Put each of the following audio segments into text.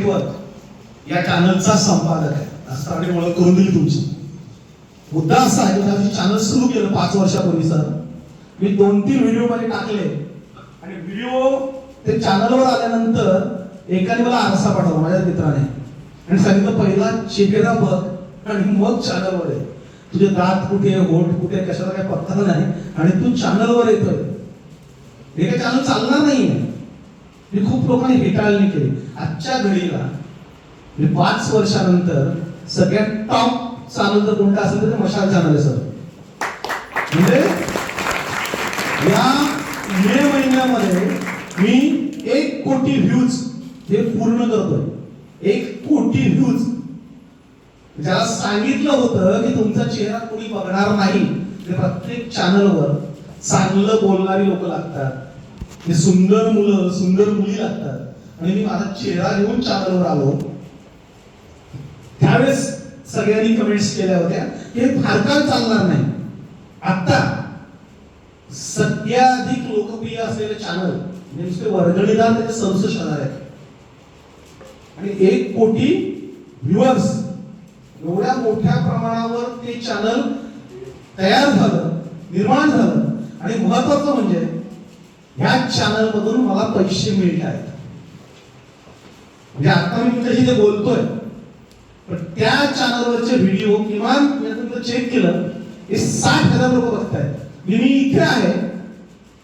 Network या चॅनलचा संपादक आहे. असं ओळख करून दिली तुमची. मुद्दा असा आहे की चॅनल सुरू केलं पाच वर्षापूर्वी सर. मी दोन तीन व्हिडिओमध्ये टाकले. आणि व्हिडिओ ते चॅनलवर आल्यानंतर एकाने मला आरसा पाठवला माझ्या मित्राने. आणि सांगितलं पहिला चेहरा बघ आणि मग चॅनलवर आहे तुझे दात कुठे होठ कुठे कशाला काही पत्ता नाही आणि तू चॅनलवर येतोय. हे काही चॅनल चालणार नाही मी खूप लोकांनी हेटाळणी केली. आजच्या घडीला म्हणजे पाच वर्षानंतर सगळ्यात टॉप चालू जर कोणता असेल तर ते मशाल चॅनल सर. म्हणजे या मे महिन्यामध्ये मी एक कोटी व्ह्यूज हे पूर्ण करतोय. एक कोटी व्ह्यूज ज्याला सांगितलं होतं की तुमचा चेहरा कोणी बघणार नाही ते प्रत्येक चॅनलवर चांगलं बोलणारी लोक लागतात. हे सुंदर मुलं सुंदर मुली लागतात. आणि मी माझा चेहरा घेऊन चॅनलवर आलो. त्यावेळेस सगळ्यांनी कमेंट्स केल्या होत्या हे फार काळ चालणार नाही. आता सगळ्याधिक लोकप्रिय असलेले चॅनल म्हणजे वर्गणीदार त्याचे सदस्य होणार आहेत. आणि एक कोटी व्ह्युअर्स एवढ्या मोठ्या प्रमाणावर ते चॅनल तयार झालं निर्माण झालं. आणि महत्वाचं म्हणजे ह्या चॅनल मधून मला पैसे मिळत आहेत म्हणजे आता मी तुमच्याशी ते बोलतोय पण त्या चॅनलवरचे व्हिडिओ किमान तुमचं चेक केलं हे साठ हजार लोक बघतायत. मी मी इथे आहे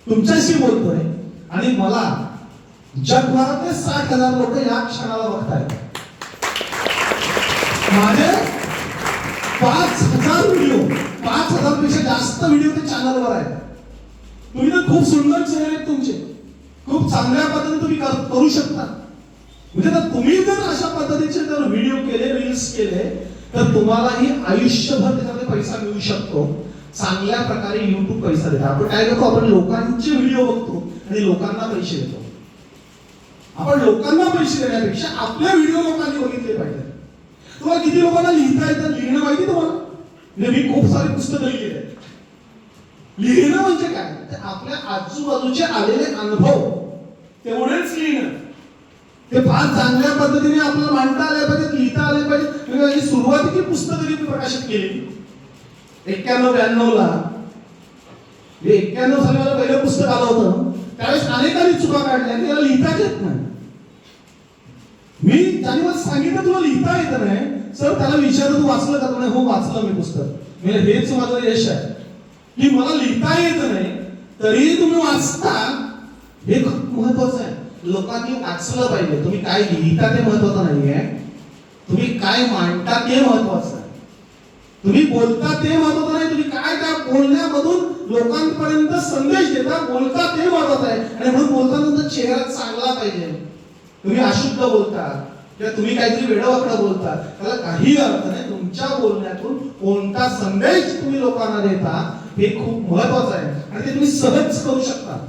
तुमच्याशी बोलतोय आणि मला जगभरातले साठ हजार लोक या क्षणाला बघतायत. माझे पाच हजार व्हिडिओ पाच हजारपेक्षा जास्त व्हिडिओ ते चॅनलवर आहेत. तुम्ही तर खूप सुंदर चेहरे आहेत तुमचे. खूप चांगल्या पद्धतीने तुम्ही करू शकता. म्हणजे तर तुम्ही जर अशा पद्धतीचे जर व्हिडिओ केले रील्स केले तर तुम्हालाही आयुष्यभर त्याच्यामध्ये पैसा मिळू शकतो. चांगल्या प्रकारे युट्यूब पैसा देतात. आपण काय करतो? आपण लोकांचे व्हिडिओ बघतो आणि लोकांना पैसे देतो. आपण लोकांना पैसे देण्यापेक्षा आपले व्हिडिओ लोकांनी बघितले पाहिजे. तुम्हाला किती लोकांना लिहिता येतात लिहिणं माहिती तुम्हाला? म्हणजे मी खूप सारी पुस्तकं लिहिली आहेत. लिहिणं म्हणजे काय? तर आपल्या आजूबाजूचे आलेले अनुभव. तेवढेच लिहिणं. ते फार चांगल्या पद्धतीने आपल्याला मांडता आले पाहिजे लिहिता आले पाहिजे. माझी सुरुवातीची पुस्तकं मी प्रकाशित केली. एक्क्याण्णव ब्याण्णव ला. एक्क्याण्णव साली मला पहिलं पुस्तक आलं होतं त्यावेळेस अनेकांनी चुका काढल्या त्याला लिहिताच येत नाही. मी त्यांनी मला सांगितलं तुला लिहिता येत नाही सर त्याला विचारलं तू वाचलं का? म्हणे हो वाचलं मी पुस्तक. म्हणजे हेच माझं यश आहे. की मला लिहिता येत नाही. तरी तुम्ही वाचता. हे खूप महत्वाचं आहे. लोकांनी वाचलं पाहिजे. तुम्ही काय लिहिता ते महत्वाचं नाहीये. तुम्ही काय मांडता ते महत्वाचं आहे. तुम्ही बोलता ते महत्वाचं नाही. तुम्ही काय त्या बोलण्यामधून लोकांपर्यंत संदेश देता बोलता ते महत्वाचं आहे. आणि म्हणून बोलताना तुमचा चेहरा चांगला पाहिजे. तुम्ही अशुद्ध बोलता. किंवा तुम्ही काहीतरी वेडवाकडं बोलता. त्याला काही अर्थ नाही. तुमच्या बोलण्यातून कोणता संदेश तुम्ही लोकांना देता हे खूप महत्वाचं आहे. आणि ते तुम्ही सहज करू शकता.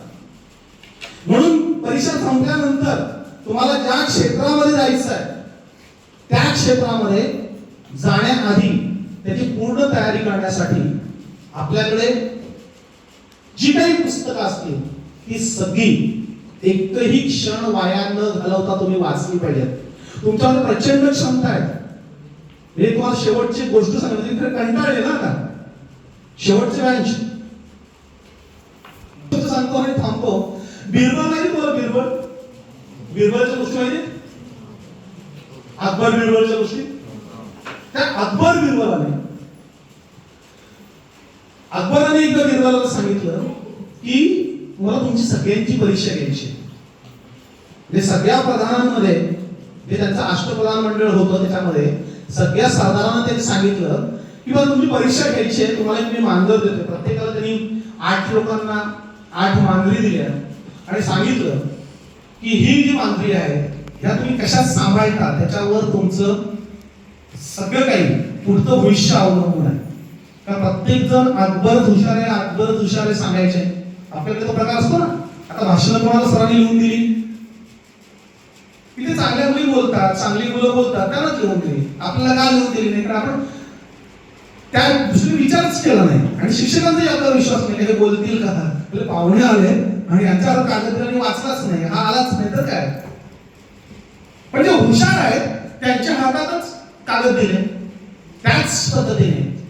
म्हणून परीक्षा संपल्यानंतर तुम्हाला ज्या क्षेत्रामध्ये जायचं आहे त्या क्षेत्रामध्ये जाण्याआधी त्याची पूर्ण तयारी करण्यासाठी आपल्याकडे जी काही पुस्तकं असतील ती सगळी एकही क्षण वाया न घालवता तुम्ही वाचली पाहिजेत. तुमच्यावर प्रचंड क्षमता आहे. हे तुम्हाला शेवटची गोष्ट सांगितली तर कंटाळले ना आता. शेवटचे बँच सांगतो आणि थांबतो. बिरबल नाही तुम्हाला बिरबल? बिरबलच्या गोष्टी माहिती अकबर बिरबलच्या गोष्टी? त्या अकबर बिरबलाने. अकबराने एकदा बिरबलाला सांगितलं की मला तुमची सगळ्यांची परीक्षा घ्यायची म्हणजे सगळ्या प्रधानांमध्ये जे त्यांचं अष्टप्रधान मंडळ होतं त्याच्यामध्ये सगळ्या सरदारांना त्यांनी सांगितलं किंवा तुमची परीक्षा घ्यायची आहे तुम्हाला तुम्ही मानधन देतो प्रत्येकाला त्यांनी आठ लोकांना आठ मांजरी दिल्या आणि सांगितलं की ही जी मांजरी आहे ह्या तुम्ही कशात सांभाळता? त्याच्यावर तुमचं सगळं काही पुढचं भविष्य अवलंबून आहे. कारण प्रत्येक जण अकबर हुशार आहे अकबर हुशार आहे सांगायचे. आपल्याकडे तो प्रकार असतो ना. आता भाषण कोणाला सरांनी लिहून दिली? तिथे चांगल्या मुली बोलतात चांगली मुलं बोलतात त्यांनाच लिहून दिली. आपल्याला का लिहून दिली नाही? कारण आपण त्या दुसरी विचारच केला नाही. आणि शिक्षकांचाही आपला विश्वास नाही. हे बोलतील का? आपले पाहुणे आले आणि यांच्यावर कागदपत्रांनी वाचलाच नाही. हा आलाच नाही तर काय? पण जे हुशार आहेत त्यांच्या हातातच कागद दिले. त्याच पद्धतीने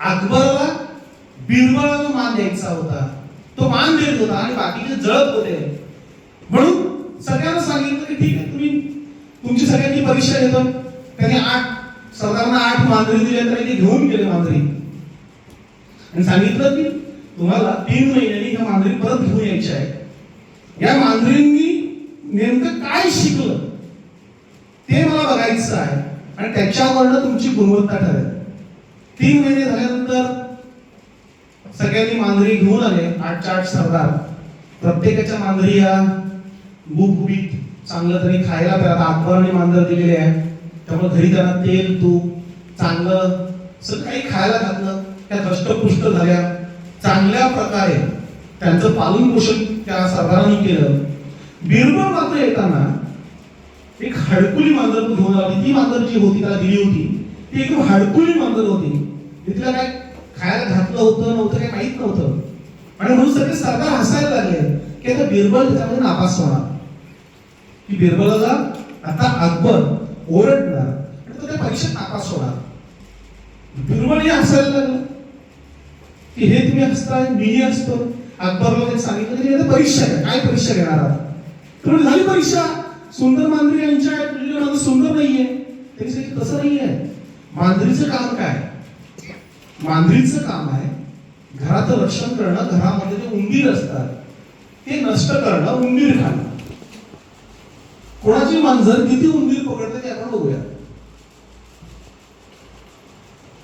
अकबरला बिरबळाला मान द्यायचा होता. तो मान देत होता आणि बाकीचे जळत होते. म्हणून सगळ्यांना सांगितलं की ठीक आहे तुम्ही तुमची सगळ्यांची परीक्षा घेतो. त्यांनी आठ सरकारनं आठ मांजरी दिल्या तर ते घेऊन गेले मांजरी. आणि सांगितलं की तुम्हाला तीन महिन्यांनी ह्या मांजरी परत घेऊन यायच्या आहेत या मांजरींनी नेमकं काय शिकलं ते मला बघायचं आहे. आणि त्याच्यावरनं तुमची गुणवत्ता ठरेल. तीन महिने झाल्यानंतर सगळ्यांनी मांजरी घेऊन आले आठ आठ सरदार. प्रत्येकाच्या मांजरी या गुबगुबीत चांगलं तरी खायला प्यायला आता अकबराने मांजर दिलेले आहे. त्यामुळे घरी त्यांना तेल तूप चांगलं सगळं काही खायला घातलं त्या दष्टपुष्ट झाल्या. चांगल्या प्रकारे त्यांचं पालन पोषण त्या सरदारांनी केलं. बिरबळ मात्र येताना एक हडकुली मांजर घेऊन आली ती मांजर जी होती त्याला दिली होती ती एकदम हडकुली मांजर होती. तिथल्या काय खायला घातलं होतं नव्हतं काही माहीत नव्हतं. आणि म्हणून सगळे सरकार हसायला लागले की आता बिरबल त्यामध्ये नापास होणार. की बिरबलाला आता अकबर ओरडणार आणि तो त्या परीक्षेत नापास होणार. बिरबल असायला लागलं की हे तुम्ही हसताय मीही असतो. अकबरला ते सांगितलं की आता परीक्षा आहे काय परीक्षा घेणार आहात? तर झाली परीक्षा. सुंदर मांजरी यांच्या आहेत म्हणजे माझं सुंदर नाहीये. त्यांनी सांगितलं तसं नाहीये. मांजरीचं काम काय? मांजरीचं काम आहे घराचं रक्षण करणं घरामध्ये जे उंदीर असतात ते नष्ट करणं उंदीर खाणं. कोणाची मांजर किती उंदीर पकडते ते आपण बघूया.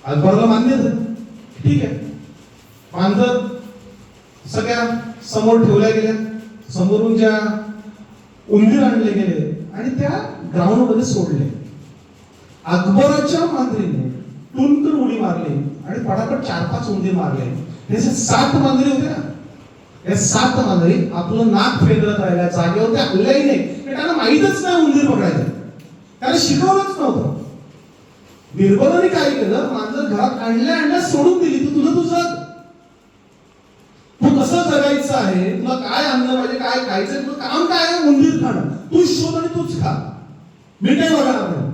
अकबरला मान्य ठीक आहे. मांजर सगळ्या समोर ठेवल्या गेल्या समोरून ज्या उंदीर आणले गेले आणि त्या ग्राउंडमध्ये सोडले. अकबराच्या मांजरीने टुनकर उडी मारली आणि पटापट चार पाच उंदीर मारले. त्याचे सात मांजरी होते ना या सात मांजरी आपलं नाक फेदरत राहिल्या जागेवर ते हल्ल्याही नाही. त्यांना माहीतच नाही उंदीर पकडायचं. त्याला शिकवलंच नव्हतं. निर्बलाने काय केलं? मांजर घरात आणल्या आणल्या सोडून दिली. तू तुझं तुझं तू कसं जगायचं आहे? तुला काय आणलं पाहिजे? काय खायचं? तुझं काम काय आहे? उंदीर खाणं. तू शोध आणि तूच खा. मी काय बघणार नाही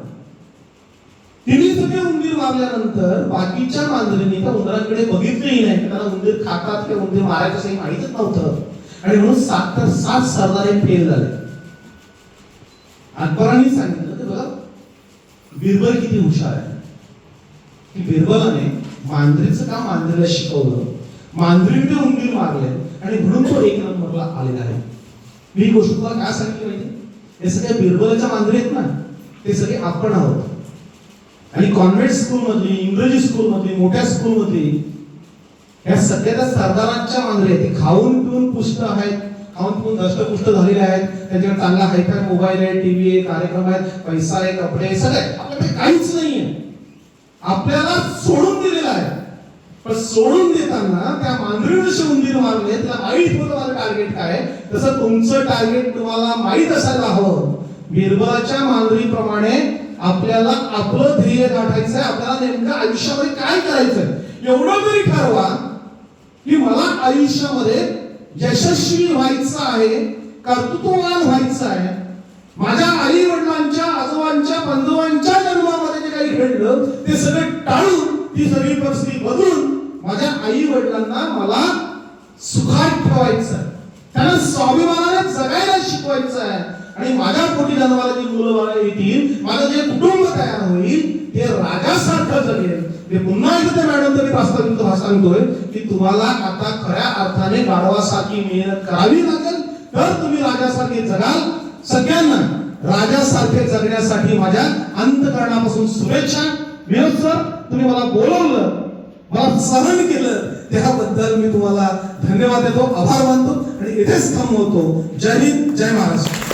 तिने सगळे उंदीर मारल्यानंतर बाकीच्या मांजरींनी त्या उंदरांकडे बघितलंही नाही. त्यांना उंदीर खातात किंवा उंदीर मारायचं काही माहितच नव्हतं. आणि म्हणून सात तर सात सरदार हे फेल झाले. अकबरांनी सांगितलं की बघा बिरबल किती हुशार आहे. की बिरबलाने मांजरीचं काम मांजरीला शिकवलं. मांजरीने ते उंदीर मारले आणि म्हणून तो एक नंबरला आलेला आहे. मी गोष्ट तुला काय सांगितली माहिती? हे सगळे बिरबलाच्या मांजरी आहेत ना? ते सगळे आपण आहोत. आणि कॉन्व्हेंट स्कूलमधली इंग्रजी स्कूलमधली मोठ्या स्कूलमधली या ह्या सगळ्या त्या सरदारांच्या मांजरी आहेत. ते खाऊन पिऊन पुष्ट आहेत. खाऊन पिऊन दष्टपुष्ट झालेले आहेत. त्यांच्याकडे चांगला हायफाय मोबाईल आहे टीव्ही आहे कार्यक्रम आहेत पैसा आहे कपडे आहे, सगळे आपल्याकडे काहीच नाहीये आपल्याला सोडून दिलेलं आहे. पण सोडून देताना त्या मांजरीने जसे उंदीर मारले त्याला माहीत होतं माझं टार्गेट काय आहे. तसं तुमचं टार्गेट तुम्हाला माहीत असायला हवं. बिरबलाच्या मांजरीप्रमाणे आपल्याला आपलं ध्येय गाठायचंय आपल्याला नेमकं आयुष्यामध्ये काय करायचंय? एवढं तरी ठरवा की मला आयुष्यामध्ये यशस्वी व्हायचं आहे कर्तृत्ववान व्हायचं आहे. माझ्या आई वडिलांच्या आजोबांच्या बंधुवांच्या जन्मामध्ये जे काही घडलं ते सगळं टाळून ती सगळी परिस्थिती बदलून माझ्या आई वडिलांना मला सुखात ठेवायचं आहे त्यांना स्वाभिमानाने जगायला शिकवायचं आहे आणि माझ्या पोटी जन्माला जी मुलं बाळं येतील माझं जे कुटुंब तयार होईल ते राजासारखं जगेल. मी पुन्हा एकदा त्या मॅडम तरी प्रास्ताविक सांगतोय की तुम्हाला आता खऱ्या अर्थाने गाढवासारखी मेहनत करावी लागेल. तर तुम्ही राजासारखे जगाल सगळ्यांना राजासारखे जगण्यासाठी माझ्या अंतकरणापासून शुभेच्छा. विनोद सर तुम्ही मला बोलवलं मला सहन केलं त्याबद्दल मी तुम्हाला धन्यवाद देतो आभार मानतो आणि इथेच थांबवतो. जय हिंद जय महाराष्ट्र.